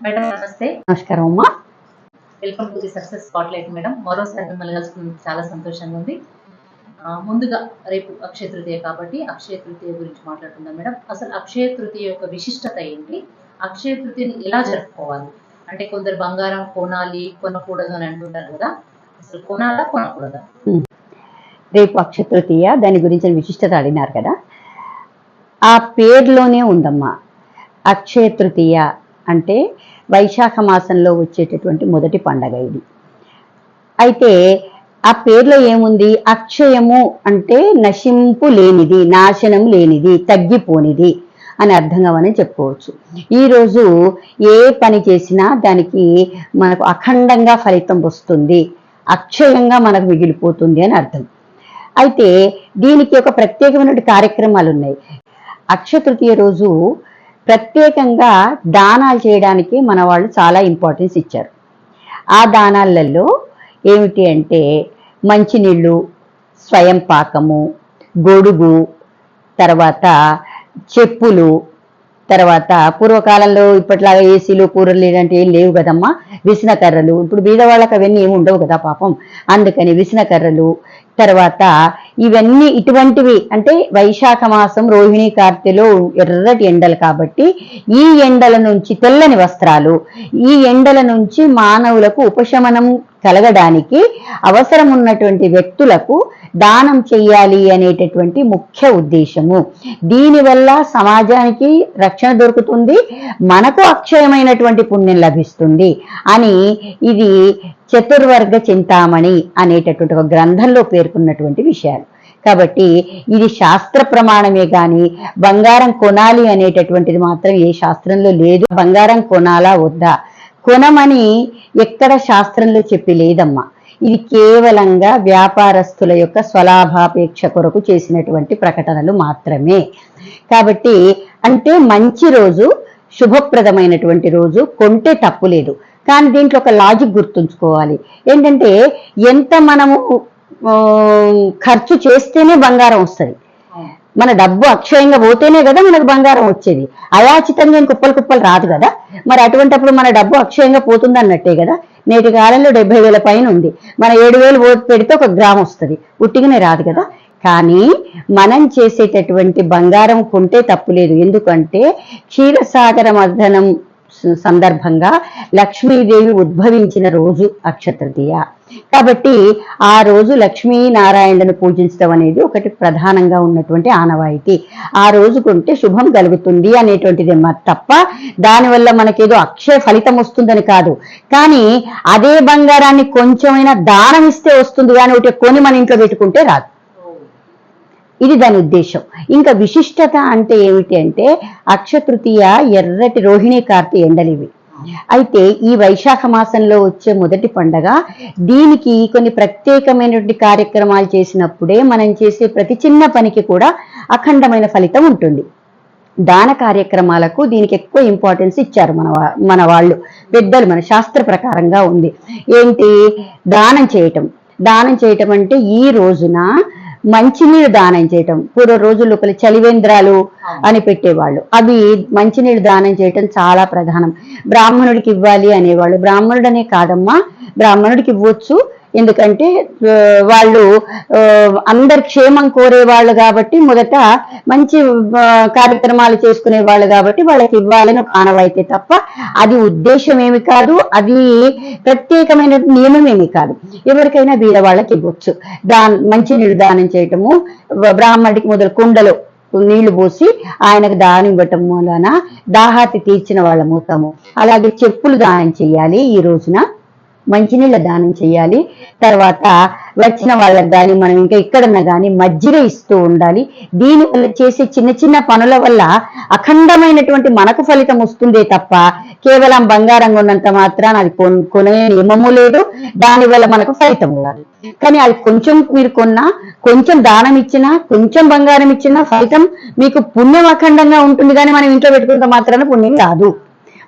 Madam నమస్తే. నమస్కారం అమ్మా. Welcome to the success spotlight madam మరోసారి మిమ్మల్ని కలుసుకున్నందుకు చాలా సంతోషంగా ఉంది. ముందుగా రేపు అక్షయ తృతీయ కాబట్టి అక్షయ తృతీయ గురించి మాట్లాడుకుందాం మేడం అసలు అక్షయ తృతీయ యొక్క విశిష్టత ఏంటి? అక్షయ తృతీయని ఎలా జరుపుకోవాలి? అంటే కొందరు బంగారం కొనాలి కొనకూడదు అని అంటుంటారు కదా. అసలు కొనాలా కొనకూడదా? రేపు అక్షయ తృతీయ దాని గురించిన విశిష్టత అడిగినారు కదా. ఆ పేరులోనే ఉందమ్మా. అక్షయ తృతీయ అంటే వైశాఖ మాసంలో వచ్చేటటువంటి మొదటి పండగ ఇది. అయితే ఆ పేర్లో ఏముంది? అక్షయము అంటే నశింపు లేనిది నాశనం లేనిది తగ్గిపోనిది అని అర్థంగా మనం చెప్పుకోవచ్చు. ఈరోజు ఏ పని చేసినా దానికి మనకు అఖండంగా ఫలితం వస్తుంది. అక్షయంగా మనకు మిగిలిపోతుంది అని అర్థం. అయితే దీనికి ఒక ప్రత్యేకమైన కార్యక్రమాలు ఉన్నాయి. అక్షయ తృతీయ రోజు ప్రత్యేకంగా దానాలు చేయడానికి మన వాళ్ళు చాలా ఇంపార్టెన్స్ ఇచ్చారు. ఆ దానాలలో ఏమిటి అంటే మంచినీళ్ళు స్వయం పాకము గొడుగు తర్వాత చెప్పులు తర్వాత పూర్వకాలంలో ఇప్పట్లాగా ఏసీలు కూరలు లేదంటే ఏం లేవు కదమ్మా. విసిన కర్రలు ఇప్పుడు బీదవాళ్ళకి అవన్నీ ఏమి ఉండవు కదా పాపం. అందుకని విసిన కర్రలు తర్వాత ఇవన్నీ ఇటువంటివి అంటే వైశాఖ మాసం రోహిణి కార్తెలో ఎర్రటి ఎండలు కాబట్టి ఈ ఎండల నుంచి తెల్లని వస్త్రాలు ఈ ఎండల నుంచి మానవులకు ఉపశమనం కలగడానికి అవసరం ఉన్నటువంటి వ్యక్తులకు దానం చెయ్యాలి అనేటటువంటి ముఖ్య ఉద్దేశము. దీనివల్ల సమాజానికి రక్షణ దొరుకుతుంది మనకు అక్షయమైనటువంటి పుణ్యం లభిస్తుంది అని ఇది చతుర్వర్గ చింతామణి అనేటటువంటి ఒక గ్రంథంలో పేర్కొన్నటువంటి విషయాలు. కాబట్టి ఇది శాస్త్ర ప్రమాణమే కానీ బంగారం కొనాలి అనేటటువంటిది మాత్రం ఏ శాస్త్రంలో లేదు. బంగారం కొనాలా వద్దా? కొనమని ఎక్కడ శాస్త్రంలో చెప్పి లేదమ్మా. ఇది కేవలంగా వ్యాపారస్తుల యొక్క స్వలాభాపేక్ష కొరకు చేసినటువంటి ప్రకటనలు మాత్రమే. కాబట్టి అంటే మంచి రోజు శుభప్రదమైనటువంటి రోజు కొంటే తప్పు లేదు. కానీ దీంట్లో ఒక లాజిక్ గుర్తుంచుకోవాలి. ఏంటంటే ఎంత మనము ఖర్చు చేస్తేనే బంగారం వస్తుంది. మన డబ్బు అక్షయంగా పోతేనే కదా మనకు బంగారం వచ్చేది. అయాచితంగా కుప్పలు కుప్పలు రాదు కదా. మరి అటువంటప్పుడు మన డబ్బు అక్షయంగా పోతుంది అన్నట్టే కదా. నేటి కాలంలో డెబ్బై వేల పైన ఉంది. మన ఏడు వేలు ఓటు పెడితే ఒక గ్రామ్ వస్తుంది. ఉట్టిగానే రాదు కదా. కానీ మనం చేసేటటువంటి బంగారం కొంటే తప్పులేదు ఎందుకంటే క్షీరసాగర మర్దనం సందర్భంగా లక్ష్మీదేవి ఉద్భవించిన రోజు అక్షతృతీయ. కాబట్టి ఆ రోజు లక్ష్మీనారాయణను పూజించడం అనేది ఒకటి ప్రధానంగా ఉన్నటువంటి ఆనవాయితీ. ఆ రోజు కొంటే శుభం కలుగుతుంది అనేటువంటిది తప్ప దానివల్ల మనకేదో అక్షయ ఫలితం వస్తుందని కాదు. కానీ అదే బంగారాన్ని కొంచెమైనా దానం ఇస్తే వస్తుంది కానీ ఒకటి కొని మన ఇంట్లో పెట్టుకుంటే రాదు. ఇది దాని ఉద్దేశం. ఇంకా విశిష్టత అంటే ఏమిటి అంటే అక్షతృతీయ ఎర్రటి రోహిణి కార్తీ ఎండలివి. అయితే ఈ వైశాఖ మాసంలో వచ్చే మొదటి పండగ దీనికి కొన్ని ప్రత్యేకమైనటువంటి కార్యక్రమాలు చేసినప్పుడే మనం చేసే ప్రతి చిన్న పనికి కూడా అఖండమైన ఫలితం ఉంటుంది. దాన కార్యక్రమాలకు దీనికి ఎక్కువ ఇంపార్టెన్స్ ఇచ్చారు మన మన వాళ్ళు. పెద్దలు మన శాస్త్ర ప్రకారంగా ఉంది. ఏంటి? దానం చేయటం. దానం చేయటం అంటే ఈ రోజున మంచినీళ్ళు దానం చేయటం. పూర్వ రోజుల్లో ఒకరు చలివేంద్రాలు అని పెట్టేవాళ్ళు. అవి మంచినీళ్ళు దానం చేయటం చాలా ప్రధానం. బ్రాహ్మణుడికి ఇవ్వాలి అనేవాళ్ళు. బ్రాహ్మణుడనే కాదమ్మా. బ్రాహ్మణుడికి ఇవ్వచ్చు. ఎందుకంటే వాళ్ళు అందరి క్షేమం కోరేవాళ్ళు కాబట్టి మొదట మంచి కార్యక్రమాలు చేసుకునే వాళ్ళు కాబట్టి వాళ్ళకి ఇవ్వాలని ఒక ఆనవాయితీ తప్ప అది ఉద్దేశం ఏమి కాదు అది ప్రత్యేకమైన నియమం ఏమి కాదు. ఎవరికైనా బీద వాళ్ళకి ఇవ్వచ్చు. మంచి మంచినీళ్ళు దానం చేయటము బ్రాహ్మణుడికి మొదలు కుండలో నీళ్ళు పోసి ఆయనకు దానం ఇవ్వటం మూలన దాహాతి తీర్చిన వాళ్ళ మూతము అలాగే చెప్పులు దానం చేయాలి ఈ రోజున. మంచినీళ్ళ దానం చేయాలి. తర్వాత వచ్చిన వాళ్ళకి కానీ మనం ఇంకా ఎక్కడన్నా కానీ మజ్జిగ ఇస్తూ ఉండాలి. దీని వల్ల చేసే చిన్న చిన్న పనుల వల్ల అఖండమైనటువంటి మనకు ఫలితం వస్తుందే తప్ప కేవలం బంగారం ఉన్నంత మాత్రాన అది కొన్- కొనే నియమము లేదు. దానివల్ల మనకు ఫలితం ఉండాలి. కానీ అది కొంచెం మీరు కొన్నా కొంచెం దానం ఇచ్చినా కొంచెం బంగారం ఇచ్చినా ఫలితం మీకు పుణ్యం అఖండంగా ఉంటుంది. కానీ మనం ఇంట్లో పెట్టుకుంటే మాత్రాన పుణ్యం రాదు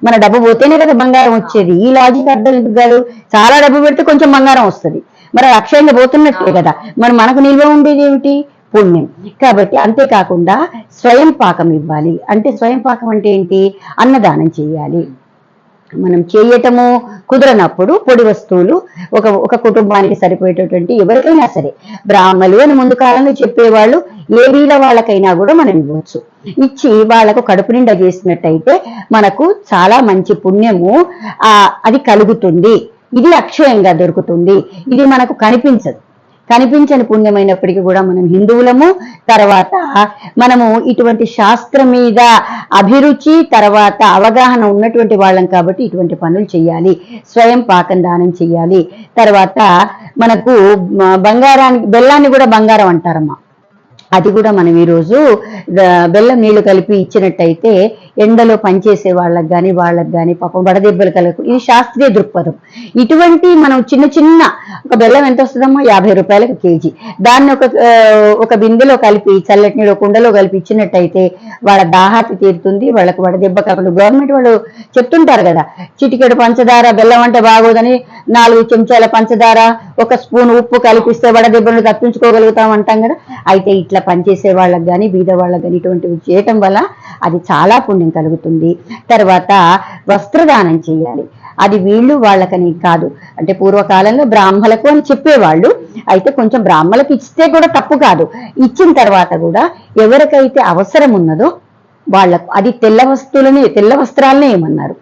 మన డబ్బు పోతేనే కదా బంగారం వచ్చేది. ఈ లాజిక్ అర్థం ఎందుకు కాదు? చాలా డబ్బు పెడితే కొంచెం బంగారం వస్తుంది. మరి అది అక్షయంగా పోతున్నట్టే కదా. మరి మనకు నిల్వ ఉండేది ఏమిటి? పుణ్యం. కాబట్టి అంతేకాకుండా స్వయం పాకం ఇవ్వాలి. అంటే స్వయం పాకం అంటే ఏంటి? అన్నదానం చేయాలి. మనం చేయటము కుదరనప్పుడు పొడి వస్తువులు ఒక ఒక కుటుంబానికి సరిపోయేటటువంటి ఎవరికైనా సరే. బ్రాహ్మలు అని ముందు కాలంలో చెప్పేవాళ్ళు ఏ వాళ్ళకైనా కూడా మనం ఇవ్వచ్చు. ఇచ్చి వాళ్ళకు కడుపు నిండా చేసినట్టయితే మనకు చాలా మంచి పుణ్యము ఆ అది కలుగుతుంది. ఇది అక్షయంగా దొరుకుతుంది. ఇది మనకు కనిపించదు. కనిపించని పుణ్యమైనప్పటికీ కూడా మనం హిందువులము తర్వాత మనము ఇటువంటి శాస్త్రం మీద అభిరుచి తర్వాత అవగాహన ఉన్నటువంటి వాళ్ళం కాబట్టి ఇటువంటి పనులు చేయాలి స్వయం పాకం దానం చేయాలి తర్వాత మనకు బంగారానికి బెల్లాన్ని కూడా బంగారం అంటారమ్మా. అది కూడా మనం ఈరోజు బెల్లం నీళ్ళు కలిపి ఇచ్చినట్టయితే ఎండలో పనిచేసే వాళ్ళకి కానీ వాళ్ళకి కానీ పాపం వడదెబ్బలు కలగకు. ఇది శాస్త్రీయ దృక్పథం. ఇటువంటి మనం చిన్న చిన్న ఒక బెల్లం ఎంత వస్తుందమ్మా? యాభై రూపాయలకు కేజీ. దాన్ని ఒక ఒక బిందెలో కలిపి చల్లటి నీళ్ళు కుండలో కలిపి ఇచ్చినట్టయితే వాళ్ళ దాహాతి తీరుతుంది వాళ్ళకి వడదెబ్బ కాకుండా గవర్నమెంట్ వాళ్ళు చెప్తుంటారు కదా చిటికెడు పంచదార బెల్లం అంటే బాగోదని నాలుగు చెంచాల పంచదార ఒక స్పూన్ ఉప్పు కలిపిస్తే వడదెబ్బను తప్పించుకోగలుగుతాం అంటాం కదా. అయితే ఇట్లా పనిచేసే వాళ్ళకి కానీ బీద వాళ్ళకి కానీ ఇటువంటివి చేయటం వల్ల అది చాలా పుణ్యం. కలుగుతుంది. తర్వాత వస్త్రదానం చేయాలి. అది వీళ్ళు వాళ్ళకని కాదు. అంటే పూర్వకాలంలో బ్రాహ్మలకు అని చెప్పేవాళ్ళు. అయితే కొంచెం బ్రాహ్మలకు ఇస్తే కూడా తప్పు కాదు. ఇచ్చిన తర్వాత కూడా ఎవరికైతే అవసరం ఉన్నదో వాళ్ళకు అది తెల్ల వస్తువులని తెల్ల వస్త్రాలనే ఏమన్నారు?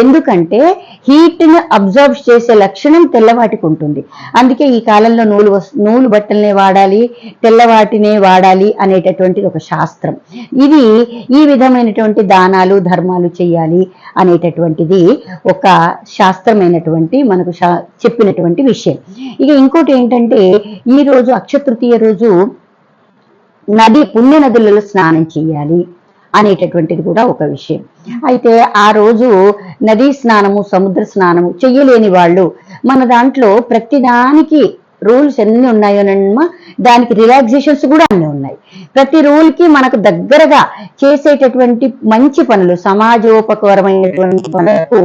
ఎందుకంటే హీట్ని అబ్జర్వ్ చేసే లక్షణం తెల్లవాటికి ఉంటుంది అందుకే ఈ కాలంలో నూలు నూలు బట్టలనే వాడాలి తెల్లవాటినే వాడాలి అనేటటువంటిది ఒక శాస్త్రం. ఇది ఈ విధమైనటువంటి దానాలు ధర్మాలు చేయాలి అనేటటువంటిది ఒక శాస్త్రమైనటువంటి మనకు చెప్పినటువంటి విషయం. ఇక ఇంకోటి ఏంటంటే ఈ రోజు అక్షతృతీయ రోజు నది పుణ్య నదులలో స్నానం చేయాలి. అనేటటువంటిది కూడా ఒక విషయం. అయితే ఆ రోజు నదీ స్నానము సముద్ర స్నానము చెయ్యలేని వాళ్ళు మన దాంట్లో ప్రతిదానికి రూల్స్ ఎన్ని ఉన్నాయోనమ్మా దానికి రిలాక్సేషన్స్ కూడా అన్ని ఉన్నాయి. ప్రతి రూల్కి మనకు దగ్గరగా చేసేటటువంటి మంచి పనులు సమాజోపకరమైనటువంటి పనులకు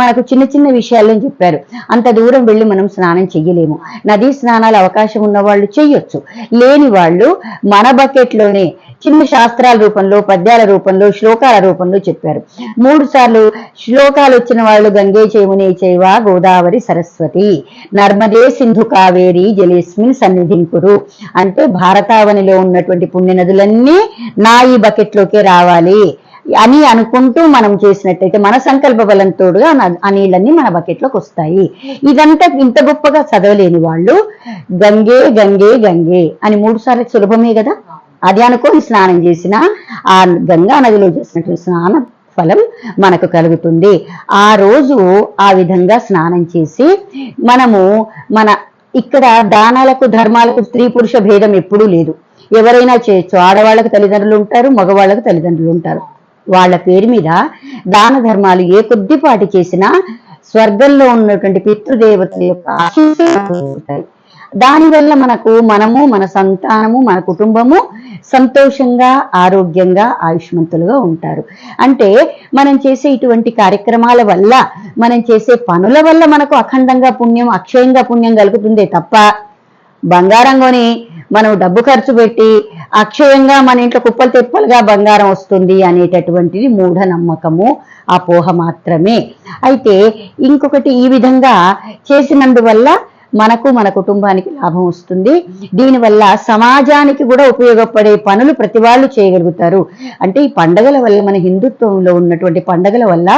మనకు చిన్న చిన్న విషయాలను చెప్పారు. అంత దూరం వెళ్ళి మనం స్నానం చెయ్యలేము. నదీ స్నానాలు అవకాశం ఉన్న వాళ్ళు చెయ్యొచ్చు. లేని వాళ్ళు మన బకెట్లోనే చిన్న శాస్త్రాల రూపంలో పద్యాల రూపంలో శ్లోకాల రూపంలో చెప్పారు. మూడు సార్లు శ్లోకాలు వచ్చిన వాళ్ళు గంగే చేమునే చేవా గోదావరి సరస్వతి. నర్మదే సింధు కావేరి జలేస్మిన్ సన్నిధింకురు అంటే భారతావనిలో ఉన్నటువంటి పుణ్య నదులన్నీ నా ఈ బకెట్లోకే రావాలి అని అనుకుంటూ మనం చేసినట్టయితే మన సంకల్ప బలంతోడుగా ఆ నీళ్ళన్నీ మన బకెట్లోకి వస్తాయి. ఇదంతా ఇంత గొప్పగా చదవలేని వాళ్ళు గంగే గంగే గంగే అని మూడు సార్లు సులభమే కదా? అది అనుకొని స్నానం చేసిన ఆ గంగా నదిలో చేసినటువంటి స్నానం ఫలం మనకు కలుగుతుంది. ఆ రోజు ఆ విధంగా స్నానం చేసి మనము మన ఇక్కడ దానాలకు ధర్మాలకు స్త్రీ పురుష భేదం ఎప్పుడూ లేదు. ఎవరైనా చేయొచ్చు. ఆడవాళ్ళకు తల్లిదండ్రులు ఉంటారు మగవాళ్ళకు తల్లిదండ్రులు ఉంటారు. వాళ్ళ పేరు మీద దాన ధర్మాలు ఏ కొద్దిపాటి చేసినా స్వర్గంలో ఉన్నటువంటి పితృదేవతల యొక్క ఆశీస్సులు దానివల్ల మనకు మనము మన సంతానము మన కుటుంబము సంతోషంగా ఆరోగ్యంగా ఆయుష్మంతులుగా ఉంటారు. అంటే మనం చేసే ఇటువంటి కార్యక్రమాల వల్ల మనం చేసే పనుల వల్ల మనకు అఖండంగా పుణ్యం అక్షయంగా పుణ్యం కలుగుతుందే తప్ప బంగారం కొని మనం డబ్బు ఖర్చు పెట్టి అక్షయంగా మన ఇంట్లో కుప్పలు తెప్పలుగా బంగారం వస్తుంది అనేటటువంటిది మూఢ నమ్మకము అపోహ మాత్రమే. అయితే ఇంకొకటి ఈ విధంగా చేసినందువల్ల మనకు మన కుటుంబానికి లాభం వస్తుంది. దీనివల్ల సమాజానికి కూడా ఉపయోగపడే పనులు ప్రతి వాళ్ళు చేయగలుగుతారు. అంటే ఈ పండగల వల్ల మన హిందుత్వంలో ఉన్నటువంటి పండగల వల్ల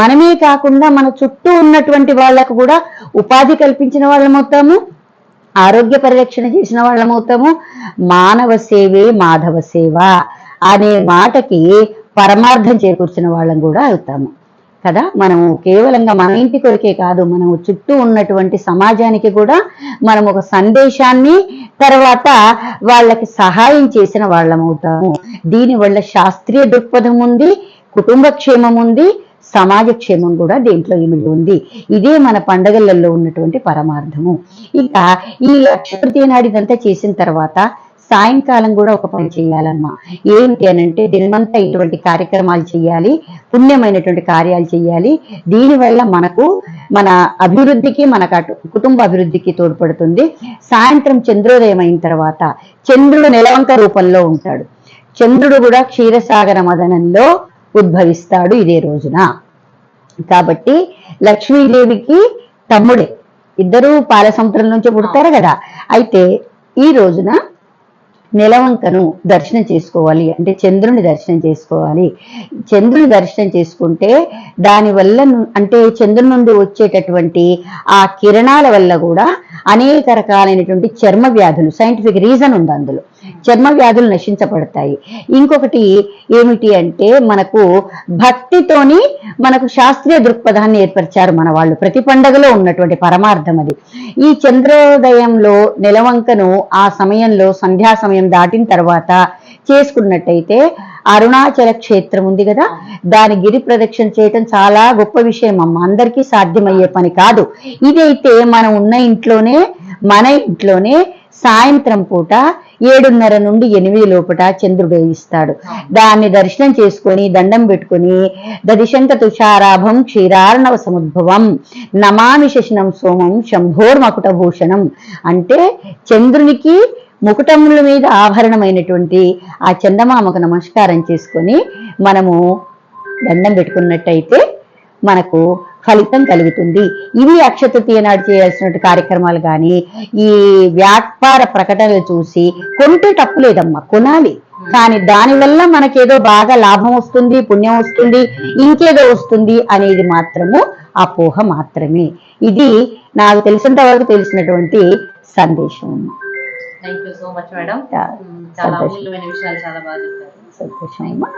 మనమే కాకుండా మన చుట్టూ ఉన్నటువంటి వాళ్ళకు కూడా ఉపాధి కల్పించిన వాళ్ళమవుతాము ఆరోగ్య పరిరక్షణ చేసిన వాళ్ళమవుతాము మానవ సేవే మాధవ సేవ అనే మాటకి పరమార్థం చేకూర్చిన వాళ్ళం కూడా అవుతాము. కదా? మనము కేవలంగా మన ఇంటి కొరకే కాదు మనం చుట్టూ ఉన్నటువంటి సమాజానికి కూడా మనం ఒక సందేశాన్ని తర్వాత వాళ్ళకి సహాయం చేసిన వాళ్ళం అవుతాము. దీనివల్ల శాస్త్రీయ దృక్పథం ఉంది కుటుంబ క్షేమం ఉంది సమాజ క్షేమం కూడా దేంట్లో ఇమిడి ఉంది? ఇదే మన పండగలలో ఉన్నటువంటి పరమార్థము. ఇక ఈ అక్షతృతీయ నాడు ఇదంతా చేసిన తర్వాత సాయంకాలం కూడా ఒక పని చేయాలమ్మా ఏమిటి అని అంటే దినమంతా ఇటువంటి కార్యక్రమాలు చేయాలి పుణ్యమైనటువంటి కార్యాలు చేయాలి. దీనివల్ల మనకు మన అభివృద్ధికి మన కటు- కుటుంబ అభివృద్ధికి తోడ్పడుతుంది. సాయంత్రం చంద్రోదయం అయిన తర్వాత చంద్రుడు నెలవంక రూపంలో ఉంటాడు. చంద్రుడు కూడా క్షీరసాగర మదనంలో ఉద్భవిస్తాడు ఇదే రోజున. కాబట్టి లక్ష్మీదేవికి తమ్ముడే. ఇద్దరు పాల సముద్రం నుంచి పుడతారు కదా. అయితే ఈ రోజున నిలవంకను దర్శనం చేసుకోవాలి. అంటే చంద్రుని దర్శనం చేసుకోవాలి. చంద్రుని దర్శనం చేసుకుంటే దానివల్ల అంటే చంద్రుని నుండి వచ్చేటటువంటి ఆ కిరణాల వల్ల కూడా అనేక రకాలైనటువంటి చర్మ వ్యాధులు సైంటిఫిక్ రీజన్ ఉంది అందులో. చర్మ వ్యాధులు నశించబడతాయి. ఇంకొకటి ఏమిటి అంటే మనకు భక్తితోని మనకు శాస్త్రీయ దృక్పథాన్ని ఏర్పరిచారు మన వాళ్ళు. ప్రతి పండగలో ఉన్నటువంటి పరమార్థం అది. ఈ చంద్రోదయంలో నెలవంకను ఆ సమయంలో సంధ్యా సమయం దాటిన తర్వాత చేసుకున్నట్టయితే అరుణాచల క్షేత్రం ఉంది కదా? దాని గిరి ప్రదక్షిణ చేయటం చాలా గొప్ప విషయం అమ్మ. అందరికీ సాధ్యమయ్యే పని కాదు. ఇదైతే మనం ఉన్న ఇంట్లోనే మన ఇంట్లోనే సాయంత్రం పూట ఏడున్నర నుండి ఎనిమిది లోపట చంద్రుడు ఇస్తాడు. దాన్ని దర్శనం చేసుకొని దండం పెట్టుకొని దదిశంక తుషారాభం క్షీరార్ణవ సముద్భవం నమామి శశినం సోమం శంభోర్మకుట భూషణం అంటే చంద్రునికి ముకుటముల మీద ఆభరణమైనటువంటి ఆ చందమామకు నమస్కారం చేసుకొని మనము దండం పెట్టుకున్నట్టయితే మనకు ఫలితం కలుగుతుంది. ఇవి అక్షతృతీయ నాడు చేయాల్సిన కార్యక్రమాలు కానీ ఈ వ్యాపార ప్రకటనలు చూసి కొంటే తప్పులేదమ్మా కొనాలి. కానీ దానివల్ల మనకేదో బాగా లాభం వస్తుంది పుణ్యం వస్తుంది ఇంకేదో వస్తుంది అనేది మాత్రము అపోహ మాత్రమే. ఇది నాకు తెలిసినంత వరకు తెలిసినటువంటి సందేశం thank you so much madam. చాలా సంతోషం. అమూల్యమైన విషయాలు చాలా బాగా చెప్పారు. సంతోషం అమ్మా.